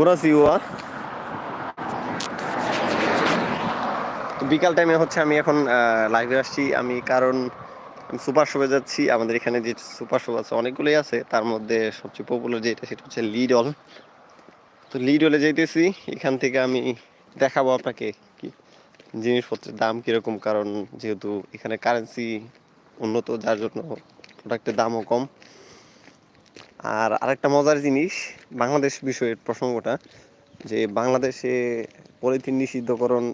কুরাসিওয়া তো বিকাল টাইমে হচ্ছে আমি এখন লাইভে আসছি। আমি কারণ আমি সুপার শপে যাচ্ছি। আমাদের এখানে যে সুপার শপ আছে, অনেকগুলোই আছে। তার মধ্যে সবচেয়ে পপুলার যেটা, সেটা হচ্ছে লিডল তো লিডলে যাইতেছি। এখান থেকে আমি দেখাবো আপনাকে কি জিনিসপত্রের দাম কীরকম। কারণ যেহেতু এখানে কারেন্সি উন্নত, যার জন্য প্রোডাক্টের দামও কম। আর আরেকটা মজার জিনিস বাংলাদেশ বিষয়ের প্রসঙ্গটা, যে বাংলাদেশে পলিথিন নিষিদ্ধকরণ,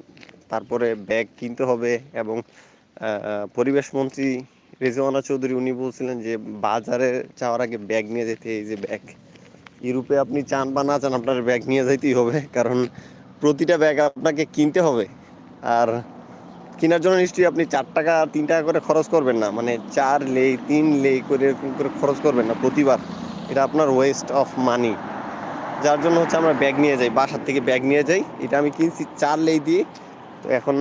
তারপরে ব্যাগ কিনতে হবে এবং পরিবেশ মন্ত্রী রেজওয়ানা চৌধুরী উনি বলছিলেন যে বাজারে যাওয়ার আগে ব্যাগ নিয়ে যেতে, এই যে ব্যাগ। ইউরোপে আপনি চান বা না চান আপনার ব্যাগ নিয়ে যেতেই হবে, কারণ প্রতিটা ব্যাগ আপনাকে কিনতে হবে। আর কেনার জন্য নিশ্চয়ই আপনি চার টাকা, তিন টাকা করে খরচ করবেন না মানে চার লেই, তিন লেই করে এরকম করে খরচ করবেন না প্রতিবার। এটা আপনার ওয়েস্ট অফ মানি যার জন্য হচ্ছে আমরা ব্যাগ নিয়ে যাই, বাসার থেকে ব্যাগ নিয়ে যাই। এটা আমি কিনছি চার লেই দিয়ে। তো এখন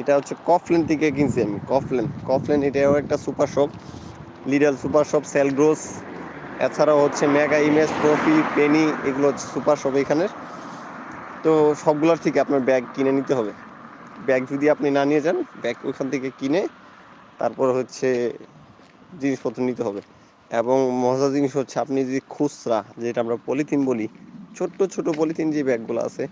এটা হচ্ছে কফলেন থেকে কিনছি আমি কফলেন কফলেন এটাও একটা super shop Lidl super shop Selgros এছাড়াও হচ্ছে মেগা ইমেজ ট্রফি পেনি এগুলো হচ্ছে সুপার শপ এখানের। তো সবগুলোর থেকে আপনার ব্যাগ কিনে নিতে হবে। ব্যাগ যদি আপনি না নিয়ে যান ব্যাগ ওইখান থেকে কিনে তারপর হচ্ছে জিনিসপত্র নিতে হবে। এবং মজার জিনিস হচ্ছে আপনি যদি খুচরা, যেটা আমরা পলিথিন বলি, ছোট্ট ছোট পলিথিন যে ব্যাগগুলো আছে,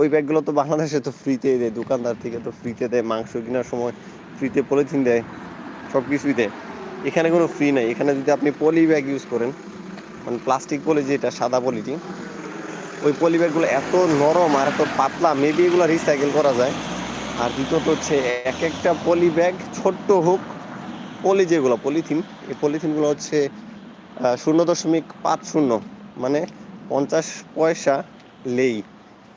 ওই ব্যাগগুলো তো বাংলাদেশে তো ফ্রিতে দেয়, দোকানদার থেকে তো ফ্রিতে দেয়, মাংস কেনার সময় ফ্রিতে পলিথিন দেয় সব কিছুই দেয়। এখানে কোনো ফ্রি নাই, এখানে যদি আপনি পলি ব্যাগ ইউজ করেন মানে প্লাস্টিক পলি যেটা, সাদা পলিটি ওই পলি ব্যাগগুলো এত নরম আর এত পাতলা মেবি এগুলো রিসাইকেল করা যায়। আর দ্বিতীয়ত হচ্ছে এক একটা পলি ব্যাগ ছোট্ট হোক পলি যেগুলো পলিথিন এই পলিথিনগুলো হচ্ছে শূন্য দশমিক পাঁচ শূন্য মানে পঞ্চাশ পয়সা লেই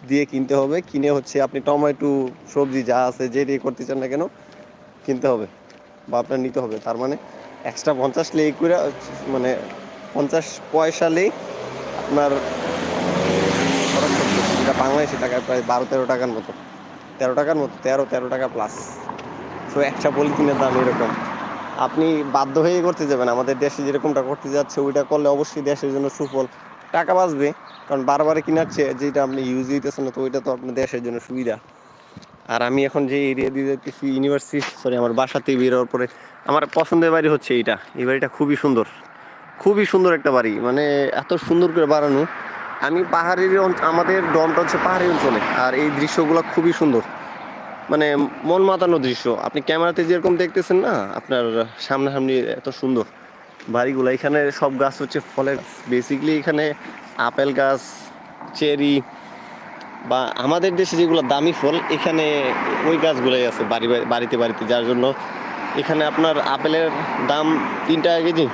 দিয়ে কিনতে হবে। কিনে হচ্ছে আপনি টমেটো, সবজি যা আছে যেটাই করতে চান না কেন, কিনতে হবে বা আপনার নিতে হবে। তার মানে এক্সট্রা পঞ্চাশ লেই করে মানে পঞ্চাশ পয়সা লেই আপনার। যেটা বাংলাদেশি টাকায় প্রায় বারো তেরো টাকার মতো। তেরো টাকার মতো, তেরো তেরো টাকা প্লাস তো একটা পলিথিনের দাম এরকম। আপনি বাধ্য হয়ে করতে যাবেন। আমাদের দেশে যেরকমটা করতে যাচ্ছে, ওইটা করলে অবশ্যই দেশের জন্য সুফল। টাকা বাঁচবে, কারণ বারবার কেনার চেয়ে যেটা আপনি ইউজ দিতেছেন তো ওইটা তো আপনার দেশের জন্য সুবিধা। আর আমি এখন যে এরিয়া দিয়ে যাইতেছি ইউনিভার্সিটি সরি আমার বাসাতে বেরোর পরে আমার পছন্দের বাড়ি হচ্ছে এইটা। এই বাড়িটা খুবই সুন্দর। খুবই সুন্দর একটা বাড়ি মানে এত সুন্দর করে বানানো। আমি পাহাড়ের আমাদের ডমটা হচ্ছে পাহাড়ি অঞ্চলে, আর এই দৃশ্যগুলো খুবই সুন্দর। মানে মন মাতানো দৃশ্য। আপনি ক্যামেরাতে যেরকম দেখতেছেন না, আপনার সামনাসামনি এত সুন্দর বাড়িগুলো। এখানে সব গাছ হচ্ছে ফলের বেসিকলি এখানে আপেল গাছ, চেরি বা আমাদের দেশে যেগুলো দামি ফল, এখানে ওই গাছগুলোই আছে বাড়ি বাড়ি- বাড়িতে বাড়িতে। যার জন্য এখানে আপনার আপেলের দাম তিন টাকা কেজি।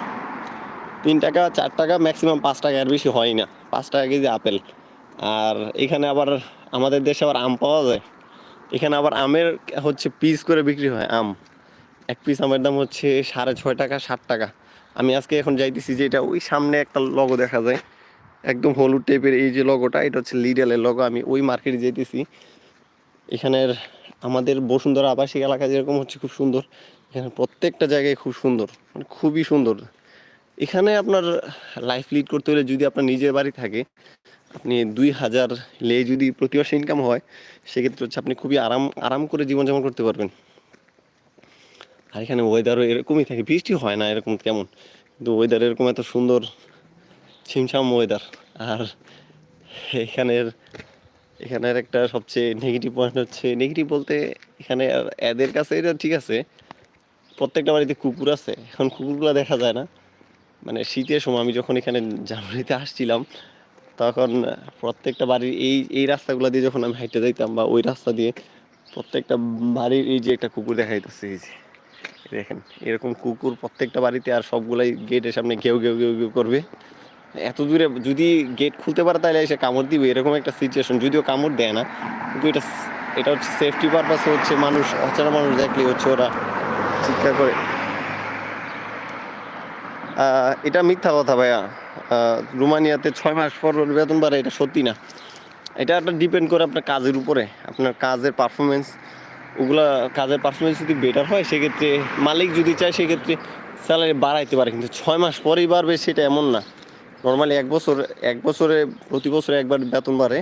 তিন টাকা, চার টাকা ম্যাক্সিমাম পাঁচ টাকা এর বেশি হয় না। পাঁচ টাকা কেজি আপেল। আর এখানে আবার আমাদের দেশে আবার আম পাওয়া যায়। এখানে আবার আমের হচ্ছে পিস করে বিক্রি হয়, আম। এক পিস আমের দাম হচ্ছে সাড়ে ছয় টাকা, সাত টাকা। আমি আজকে এখন যাইতেছি যে এটা ওই সামনে একটা লগো দেখা যায়, একদম হলুদ টাইপের এই যে লগোটা এটা হচ্ছে লিডেলের লগো আমি ওই মার্কেটে যাইতেছি। এখানের আমাদের বসুন্ধরা আবাসিক এলাকা যেরকম হচ্ছে খুব সুন্দর, এখানে প্রত্যেকটা জায়গায় খুব সুন্দর মানে খুবই সুন্দর। এখানে আপনার লাইফ লিড করতে হলে যদি আপনার নিজের বাড়ি থাকে আপনি দুই হাজার লে যদি প্রতি মাসে ইনকাম হয়, সেক্ষেত্রে হচ্ছে আপনি খুবই আরাম আরাম করে জীবনযাপন করতে পারবেন। আর এখানে ওয়েদারও এরকমই থাকে, বৃষ্টি হয় না এরকম কেমন কিন্তু ওয়েদার এরকম এত সুন্দর, ছিমছাম ওয়েদার আর এখানের এখানের একটা সবচেয়ে নেগেটিভ পয়েন্ট হচ্ছে নেগেটিভ বলতে এখানে এদের কাছে এটা ঠিক আছে, প্রত্যেকটা বাড়িতে কুকুর আছে, এখন কুকুরগুলো দেখা যায় না। মানে শীতের সময় আমি যখন এখানে জানুয়ারিতে আসছিলাম তখন প্রত্যেকটা বাড়ির এই এই রাস্তাগুলো দিয়ে যখন আমি হাইটে যাইতাম বা ওই রাস্তা দিয়ে প্রত্যেকটা বাড়ির এই যে একটা কুকুর দেখা যাইতেছে এই যে, দেখেন, এরকম কুকুর প্রত্যেকটা বাড়িতে আর সবগুলাই গেটের সামনে ঘেউ ঘেউ ঘেউ ঘেউ করবে। এত দূরে যদি গেট খুলতে পারে তাহলে এসে কামড় দিবে, এরকম একটা সিচুয়েশন যদিও কামড় দেয় না, কিন্তু এটা এটা হচ্ছে সেফটি পারপাসে হচ্ছে মানুষ, অচেনা মানুষ দেখলে হচ্ছে ওরা চিৎকার করে। এটা মিথ্যা কথা ভাইয়া। রোমানিয়াতে ছয় মাস পর বেতন বাড়ে, এটা সত্যি না। এটা একটা ডিপেন্ড করে আপনার কাজের উপরে। আপনার কাজের পারফরমেন্স ওগুলা কাজের পারফরমেন্স যদি বেটার হয়, সেক্ষেত্রে মালিক যদি চায়, সেক্ষেত্রে স্যালারি বাড়াইতে পারে। কিন্তু ছয় মাস পরেই বাড়বে, সেটা এমন না। নর্মালি এক বছর, এক বছরে, প্রতি বছরে একবার বেতন বাড়ে।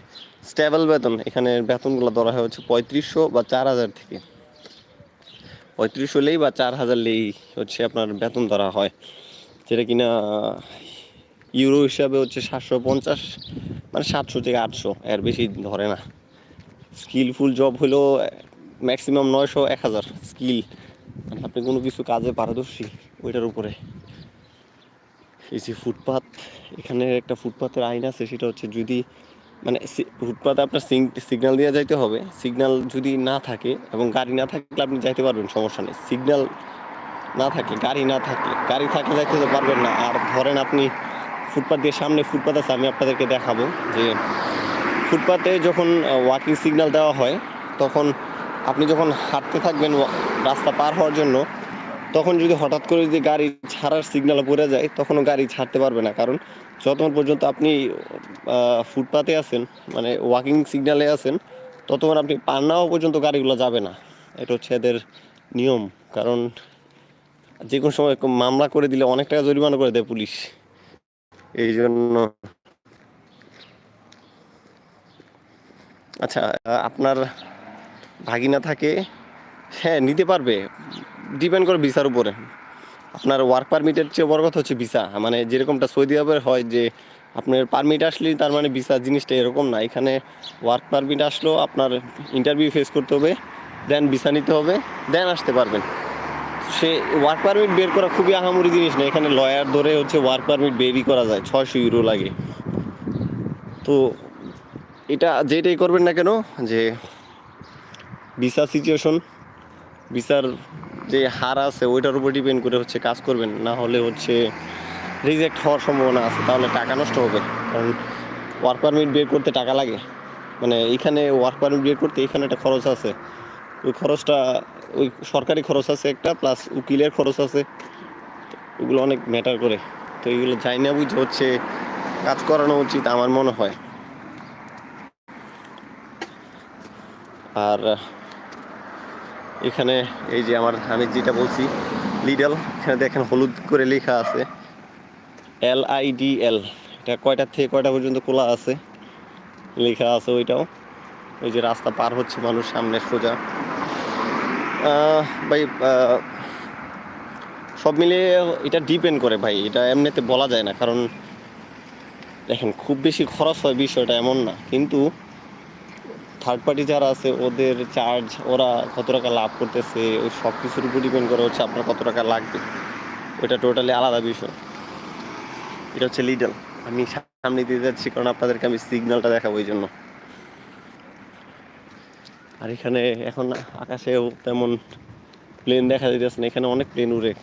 স্টেবল বেতন, এখানে বেতনগুলো ধরা হয় হচ্ছে পঁয়ত্রিশশো বা চার হাজার থেকে। পঁয়ত্রিশশো লেই বা চার হাজার লেই হচ্ছে আপনার বেতন ধরা হয়। যেটা কিনা ইউরো হিসাবে হচ্ছে সাতশো পঞ্চাশ মানে সাতশো থেকে আটশো, এর বেশি ধরে না। স্কিলফুল জব হলো ম্যাক্সিমাম নয়শো, এক হাজার স্কিল মানে আপনি কোনো কিছু কাজে পারদর্শী ওইটার উপরে। এই যে ফুটপাথ এখানে একটা ফুটপাথের আইন আছে, সেটা হচ্ছে যদি মানে ফুটপাথে আপনার সিগন্যাল দিয়ে যাইতে হবে। সিগন্যাল যদি না থাকে এবং গাড়ি না থাকলে আপনি যাইতে পারবেন, সমস্যা নেই। সিগন্যাল না থাকলে, গাড়ি না থাকলে, গাড়ি থাকলে যাইতে পারবেন না। আর ধরেন আপনি ফুটপাথ দিয়ে সামনে ফুটপাথ আছে, আমি আপনাদেরকে দেখাবো যে ফুটপাতে যখন ওয়াকিং সিগন্যাল দেওয়া হয়, তখন আপনি যখন হাঁটতে থাকবেন রাস্তা পার হওয়ার জন্য, তখন যদি হঠাৎ করে যদি গাড়ি ছাড়ার সিগন্যাল পড়ে যায়, তখনও গাড়ি ছাড়তে পারবে না। কারণ যতক্ষণ পর্যন্ত আপনি ফুটপাতে আছেন মানে ওয়াকিং সিগন্যালে আছেন, ততক্ষণ আপনি পার না হওয়া পর্যন্ত গাড়িগুলো যাবে না। এটা হচ্ছে এদের নিয়ম। কারণ যে কোনো সময় মামলা করে দিলে অনেক টাকা জরিমানা করে দেয় পুলিশ। এই জন্য আচ্ছা আপনার ভাগিনা থাকে হ্যাঁ নিতে পারবে। ডিপেন্ড করে ভিসার উপরে। আপনার ওয়ার্ক পারমিটের চেয়ে বড় কথা হচ্ছে ভিসা। মানে যেরকমটা সৌদি আরবের হয় যে, আপনার পারমিট আসলেই তার মানে ভিসা জিনিসটা এরকম না। এখানে ওয়ার্ক পারমিট আসলেও আপনার ইন্টারভিউ ফেস করতে হবে দেন ভিসা নিতে হবে দেন আসতে পারবেন। সে ওয়ার্ক পারমিট বের করা খুবই আহামরি জিনিস না, এখানে লয়ার ধরে হচ্ছে ওয়ার্ক পারমিট বেরই করা যায়, ছয়শো ইউরো লাগে। তো এটা যেটাই করবেন না কেন, যে ভিসা সিচুয়েশন ভিসার যে হার আছে, ওইটার উপর ডিপেন্ড করে হচ্ছে কাজ করবেন, না হলে হচ্ছে রিজেক্ট হওয়ার সম্ভাবনা আছে, তাহলে টাকা নষ্ট হবে, কারণ ওয়ার্ক পারমিট বের করতে টাকা লাগে। মানে এখানে ওয়ার্ক পারমিট বের করতে এখানে একটা খরচ আছে, ওই খরচটা ওই সরকারি খরচ আছে একটা প্লাস উকিলের খরচ আছে। ওগুলো অনেক ম্যাটার করে। তো এইগুলো যাই না বুঝে হচ্ছে কাজ করানো উচিত আমার মনে হয়। আর এখানে এই যে আমার, আমি যেটা বলছি লিডাল এখানে দেখেন হলুদ করে লেখা আছে এল আই ডি এল এটা কয়টার থেকে কয়টা পর্যন্ত খোলা আছে? লেখা আছে ওইটাও। ওই যে রাস্তা পার হচ্ছে মানুষ সামনে সোজা। ভাই সব মিলিয়ে এটা ডিপেন্ড করে ভাই। এটা এমনিতে বলা যায় না, কারণ দেখেন, খুব বেশি খরচ হয় বিষয়টা এমন না। কিন্তু থার্ড পার্টি যারা আছে, ওদের চার্জ ওরা কত টাকা লাভ করতেছে, ওই সব কিছুর উপর ডিপেন্ড করে হচ্ছে আপনার কত টাকা লাগবে। ওইটা টোটালি আলাদা বিষয়। এটা হচ্ছে লিডাল আমি সামনে দিয়ে যাচ্ছি, কারণ আপনাদেরকে আমি সিগন্যালটা দেখাবো ওই জন্য। আর এখানে এখন আকাশেও তেমন প্লেন দেখা যাইতেছে না। এখানে অনেক প্লেন উড়ে।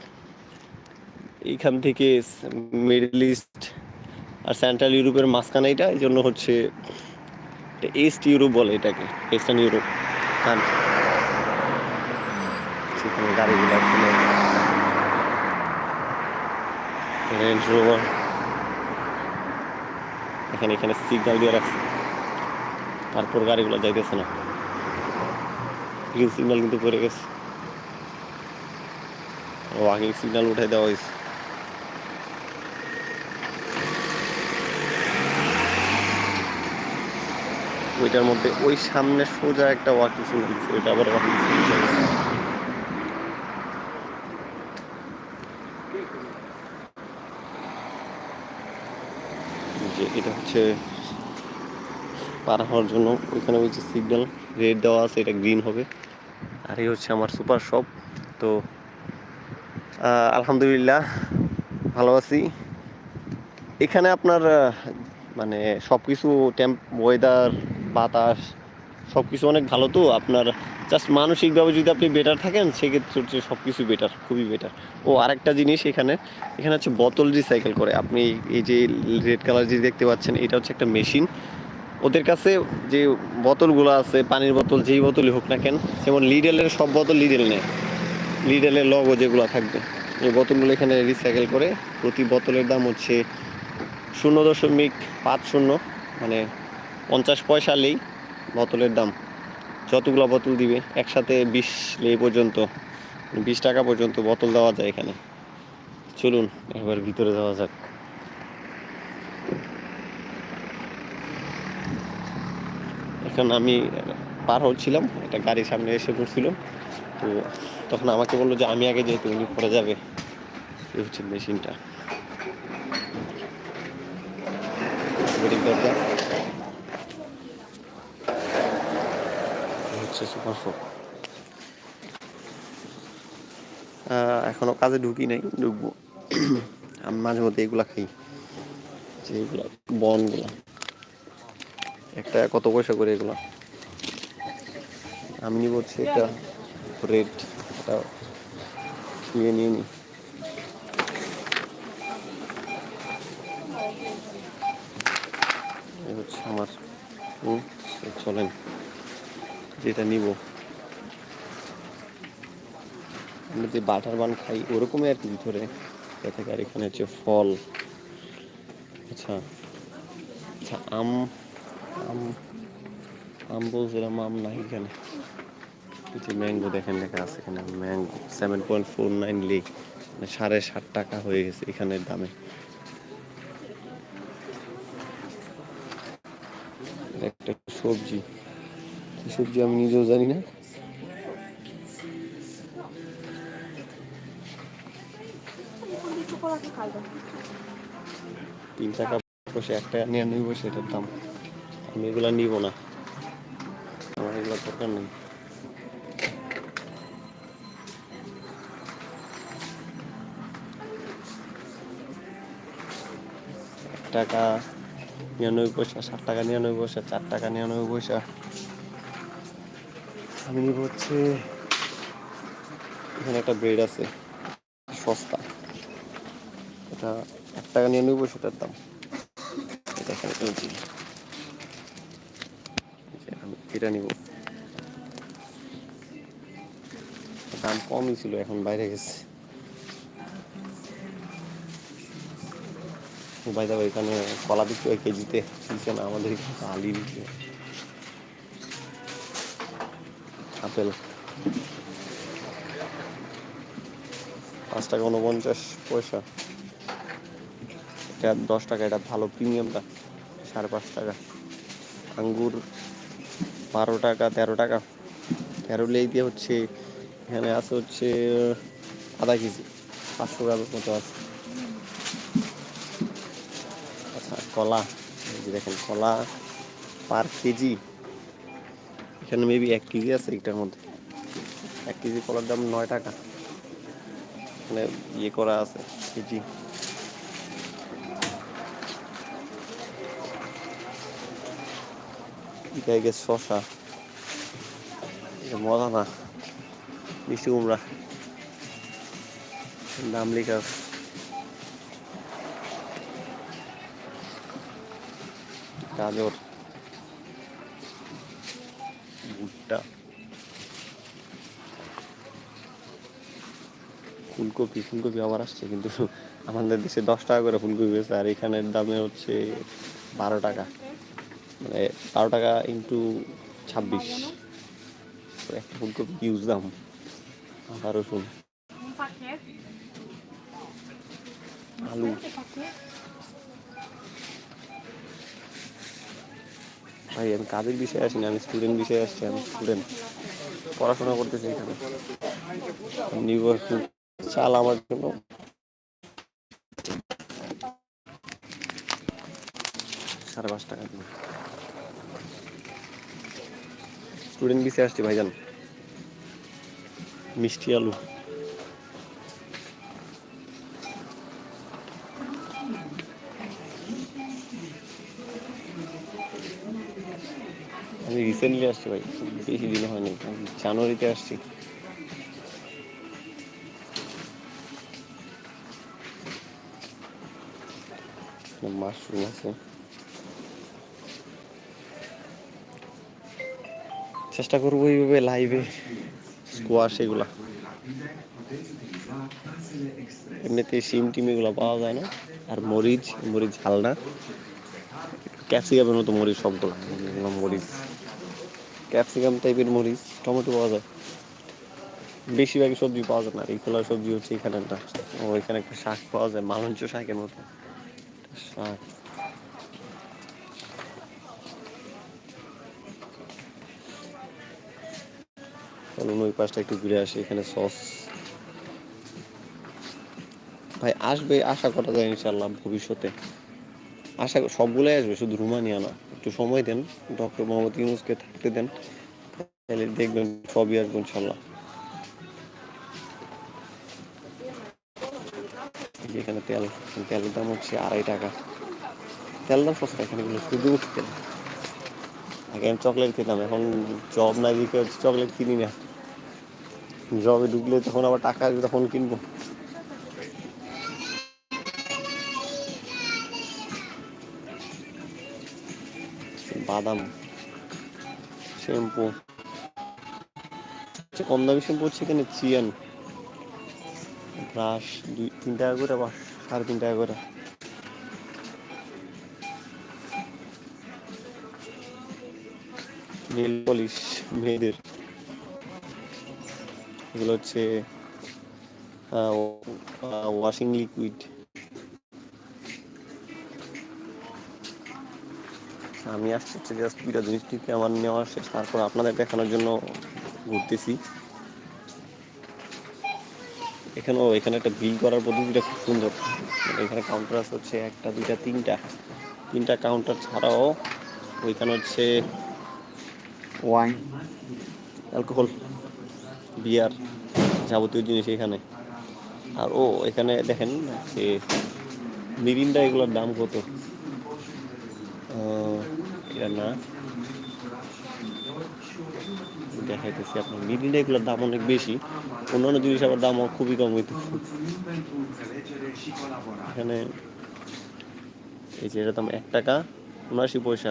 এইখান থেকে মিডল ইস্ট আর সেন্ট্রাল ইউরোপের মাঝখানে এটা এই জন্য হচ্ছে ইস্ট ইউরোপ বলে এটাকে ইস্টার্ন ইউরোপ সেখানে গাড়িগুলো এখানে এখানে সিগন্যাল দিয়ে রাখছে। তারপর গাড়িগুলো যাইতেছে না। গ্রিন সিগন্যাল কিন্তু পড়ে গেছে। ওয়াকিং সিগন্যাল উঠাই দেওয়া হয়েছে। ওইটার মধ্যে ওই সামনে সোজা একটা ওয়াকিং সিগন্যাল দিচ্ছে ওইটা আবার ওয়াকিং সিগন্যাল যে এটা হচ্ছে পার হওয়ার জন্য। ওইখানে হচ্ছে সিগন্যাল রেড দেওয়া আছে, এটা গ্রিন হবে। আর এই হচ্ছে আমার সুপার শপ তো আলহামদুলিল্লাহ, ভালো আছি। এখানে আপনার মানে সব কিছু টেম্প ওয়েদার বাতাস সব কিছু অনেক ভালো তো। আপনার জাস্ট মানসিকভাবে যদি আপনি বেটার থাকেন, সেক্ষেত্রে হচ্ছে সব কিছু বেটার খুবই বেটার ও, আরেকটা জিনিস এখানে এখানে হচ্ছে বোতল রিসাইকেল করে। আপনি এই যে রেড কালার যে দেখতে পাচ্ছেন, এটা হচ্ছে একটা মেশিন ওদের কাছে যে বোতলগুলো আছে, পানির বোতল, যেই বোতলই হোক না কেন, যেমন লিডেলের সব বোতল লিডেল নেয়। লিডেলের লগও যেগুলো থাকবে, এই বোতলগুলো এখানে রিসাইকেল করে প্রতি বোতলের দাম হচ্ছে শূন্য দশমিক পাঁচ শূন্য মানে পঞ্চাশ পয়সা লেই বোতলের দাম। যতগুলো বোতল দিবে, একসাথে বিশ লে পর্যন্ত বিশ টাকা পর্যন্ত বোতল দেওয়া যায় এখানে। চলুন, এবার ভিতরে যাওয়া যাক। এখানে আমি পার হচ্ছিলাম, একটা গাড়ির সামনে এসে পড়ছিল তো তখন আমাকে বলল যে, আমি আগে যেহেতু উনি পরে যাবে, এই হচ্ছে মেশিনটা। হচ্ছে এখনও কাজে ঢুকি নাই, ঢুকবো। আমি মাঝে মধ্যে এগুলা খাই, যে এগুলা বনগুলা। একটা কত পয়সা করে এগুলো? আমি নিব হচ্ছে একটা রেড এটা নিয়ে নিয়ে নি। এই হচ্ছে আমার হুম, চলেন যেটা নিব। আমরা যে বাটার বান খাই ওরকমই আর কি ভিতরে। থেকে আর এখানে হচ্ছে ফল। আচ্ছা আচ্ছা আম আম বলছিলাম আম নাই এখানে। যে ম্যাঙ্গো দেখেন লেখা আছে এখানে mango seven point four nine lake মানে সাড়ে ষাট টাকা হয়ে গেছে এখানের দামে। একটা সবজি। কি সবজি আমি নিজেও জানি না। তিন টাকা বসে এক টাকা নিয়ে নিব, সেটার দাম। আমি এগুলা নিব না। আমার এগুলো দরকার নেই। টাকা নিরানব্বই পয়সা, ষাট টাকা নিরানব্বই পয়সা, চার টাকা নিরানব্বই পয়সা। আমি নিব হচ্ছে, এখানে একটা ব্রেড আছে, সস্তা। এটা এক টাকা নিরানব্বই পয়সাটার দাম। এটা এখানে এটা নিব। দাম কমই ছিল, এখন বাইরে গেছে। ভাই দেখো এখানে কলা বিক্রি হয় কেজিতে দিচ্ছে না আমাদের এখানে, আলি বিক্রি আপেল। পাঁচ টাকা উনপঞ্চাশ পয়সা। এটা দশ টাকা, এটা ভালো প্রিমিয়ামটা সাড়ে পাঁচ টাকা। আঙ্গুর বারো টাকা, তেরো টাকা। তেরো লেই দিয়ে হচ্ছে এখানে আছে হচ্ছে আধা কেজি। পাঁচশো গ্রামের মতো আছে। আচ্ছা কলা। দেখেন, কলা পার কেজি। এখানে মেবি এক কেজি আছে এটার মধ্যে। এক কেজি কলার দাম নয় টাকা। মানে ইয়ে করা আছে, কেজি। গেছে শশা। মজা না, মিষ্টি কুমড়া। দাম লেখা গাজর। ভুট্টা। ফুলকপি ফুলকপি আবার আসছে, কিন্তু আমাদের দেশে দশ টাকা করে ফুলকপি বেছে আর এখানের দামে হচ্ছে বারো টাকা। মানে বারো টাকা ইন্টু ছাব্বিশ। একটা ফুলকপি ইউজ দাম। আদা রসুন আলু। ভাই, আমি কাজের বিষয়ে আসিনি, আমি স্টুডেন্ট বিষয়ে আসছি, আমি স্টুডেন্ট পড়াশোনা করতেছি এখানে। একটু চাল আমার জন্য। সাড়ে পাঁচ টাকা দিব স্টুডেন্ট বিষয়ে আসছি ভাইজান। মিষ্টি আলু। আমি রিসেন্টলি আসছি ভাই, বেশি দিন হয়নি, জানুয়ারিতে আসছি। মাশরুম আছে। চেষ্টা করব এইভাবে লাইভে স্কোয়াশ এগুলা। এমনিতে সিম টিম এগুলো পাওয়া যায় না। আর মরিচ মরিচ ঝাল না ক্যাপসিকামের মতো মরিচ সবগুলো। মরিচ। ক্যাপসিকাম টাইপের মরিচ, টমেটো পাওয়া যায়। বেশিরভাগই সবজি পাওয়া যায় না। এইগুলো সবজি হচ্ছে এখানে একটা ও এখানে একটা শাক পাওয়া যায়, মালঞ্চ শাকের মতো। শাক। চলুন ওই পাশটা একটু ঘুরে আসি, এখানে সস ভাই, আসবে, আশা করা যায় ইনশাল্লাহ ভবিষ্যতে। আশা সবগুলোই আসবে, শুধু রুমানিয়া না। একটু সময় দেন, ডক্টর মোহাম্মদ ইউনুসকে থাকতে দেন। তাহলে দেখবেন সবই আসবে ইনশাল্লাহ এখানে তেল, তেলের দাম হচ্ছে আড়াই টাকা। তেল দাম সস্তা এখানে কিন্তু শুধু তেল। আগে আমি চকলেট খেতাম, এখন জব না দিকে চকলেট কিনি না। জবে ঢুকলে তখন আবার টাকা আসবে, তখন কিনবো। বাদাম, শ্যাম্পু। কম দামি শ্যাম্পু হচ্ছে এখানে চিয়ান। ব্রাশ, দুই, তিন টাকা করে বা সাড়ে তিন টাকা করে। পলিশ, মেয়েদের। এগুলো হচ্ছে ওয়াশিং লিকুইড আমি আসছি হচ্ছে জাস্ট দুইটা জিনিস থেকে আমার নেওয়া শেষ তারপর আপনাদের দেখানোর জন্য ঘুরতেছি। এখানেও এখানে একটা বিল করার পদ্ধতিটা খুব সুন্দর। এখানে কাউন্টার আছে হচ্ছে একটা দুইটা তিনটা। তিনটা কাউন্টার ছাড়াও ওইখানে হচ্ছে ওয়াইন অ্যালকোহল বিয়ার যাবতীয় জিনিস এখানে। আর ও এখানে দেখেন যে মিরিন্ডা এগুলোর দাম কত? এটা না। দেখাইতেছি আপনার মিরিন্ডা এগুলোর দাম অনেক বেশি। অন্যান্য জিনিস আবার দাম খুবই কম হইতে এখানে এই যে এটার দাম এক টাকা উনআশি পয়সা।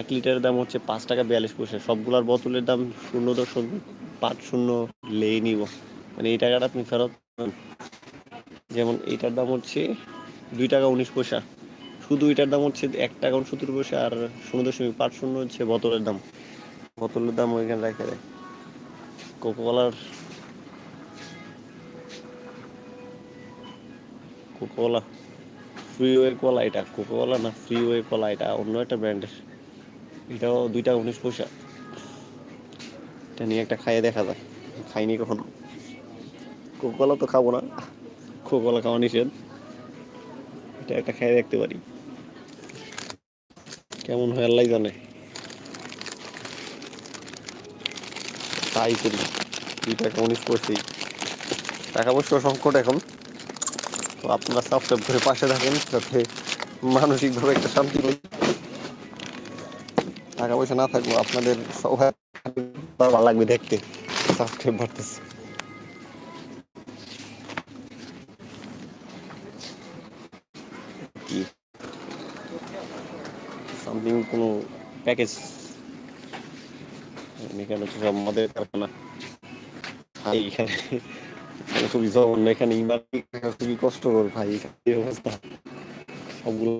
এক লিটারের দাম হচ্ছে পাঁচ টাকা বিয়াল্লিশ পয়সা। সবগুলার বোতলের দাম শূন্য দশমিক পাঁচ শূন্য লেই নিব। মানে এই টাকাটা আপনি ফেরত যেমন এইটার দাম হচ্ছে দুই টাকা উনিশ পয়সা। শুধু এটার দাম হচ্ছে এক টাকা উনসত্তর পয়সা আর শূন্য দশমিক পাঁচ শূন্য হচ্ছে বোতলের দাম। বোতলের দাম ওইখানে রেখে দেয়। কোকোকলার কোকোকলা ফ্রিওয়ে কলা এটা। কোকোকলা না ফ্রিওয়ে কলা এটা। অন্য একটা ব্র্যান্ডের এটাও দুই টাকা উনিশ পয়সা। এটা নিয়ে একটা খাইয়ে দেখা যায় খাইনি কখনো। কোকোকলা তো খাব না। কোকোকলা খাওয়া নিষেধ। এটা একটা খাইয়ে দেখতে পারি। কেমন হয় আল্লাহ জানে। তাই করি। দুই টাকা উনিশ করছেই টাকা পয়সা সংকট এখন। তো আপনারা সাবস্ক্রাইব করে পাশে থাকেন যাতে মানসিকভাবে একটা শান্তি পাই। টাকা পয়সা না থাকলেও আপনাদের সবাই ভালো লাগবে দেখতে। সাবস্ক্রাইব বাড়তেছে। সামথিং কোনো প্যাকেজ এখানে হচ্ছে সব মদের কারখানা। ভাই, এখানে খুবই জঘন্য, এখানে ইমারতি খুবই কষ্টকর ভাই এই অবস্থা? সবগুলো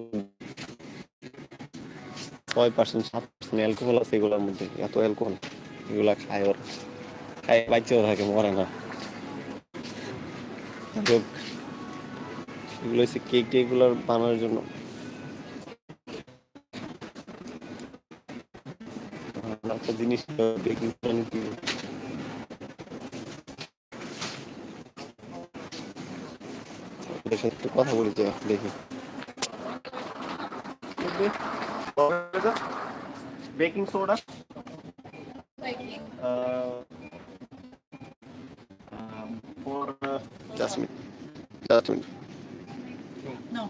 ছয় পার্সেন্ট সাত পার্সেন্ট অ্যালকোহল আছে এগুলোর মধ্যে, এত অ্যালকোহল এগুলা খায় ওরা। খায়, বাচ্চাও থাকে, মরে না। এগুলো হচ্ছে কেক বানানোর জন্য। জিনিস বেকিং সাথে একটু কথা বলি দেখি। Baking soda zacząć. No.